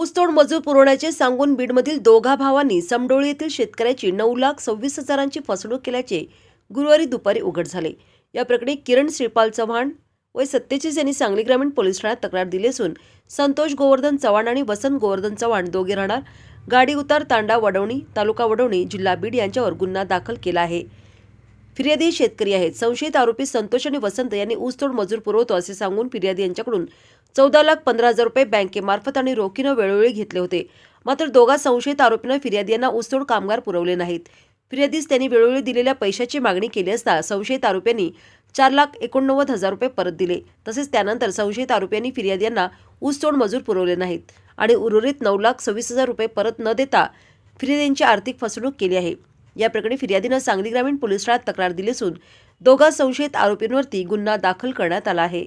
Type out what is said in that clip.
ऊसतोड मजूर पुरवण्याचे सांगून बीडमधील दोघा भावांनी समडोळी येथील शेतकऱ्याची नऊ लाख सव्वीस हजारांची फसवणूक केल्याचे गुरुवारी दुपारी उघड झाले. या प्रकरणी किरण श्रीपाल चव्हाण वय सत्तेचाळीस यांनी सांगली ग्रामीण पोलीस ठाण्यात तक्रार दिली असून संतोष गोवर्धन चव्हाण आणि वसंत गोवर्धन चव्हाण दोघे राहणार. गाडी उतार तांडा वडवणी तालुका वडवणी जिल्हा बीड यांच्यावर गुन्हा दाखल केला आहे. फिर्यादी शेतकरी आहेत. संशयित आरोपी संतोष आणि वसंत यांनी ऊसतोड मजूर पुरवतो असे सांगून फिर्यादी यांच्याकडून चौदा लाख पंधरा हजार रुपये बँकेमार्फत आणि रोखीनं वेळोवेळी घेतले होते. मात्र दोघा संशयित आरोपीनं फिर्यादी यांना ऊसतोड कामगार पुरवले नाहीत. फिर्यादीस त्यांनी वेळोवेळी दिलेल्या पैशाची मागणी केली असता संशयित आरोपींनी चार लाख एकोणनव्वद हजार रुपये परत दिले. तसेच त्यानंतर संशयित आरोपींनी फिर्यादी यांना ऊसतोड मजूर पुरवले नाहीत आणि उर्वरित नऊ लाख सव्वीस हजार रुपये परत न देता फिर्यादींची आर्थिक फसवणूक केली आहे. या प्रकरणी फिर्यादीनं सांगली ग्रामीण पोलीस ठाण्यात तक्रार दिली असून दोघा संशयित आरोपींवरती गुन्हा दाखल करण्यात आला आहे.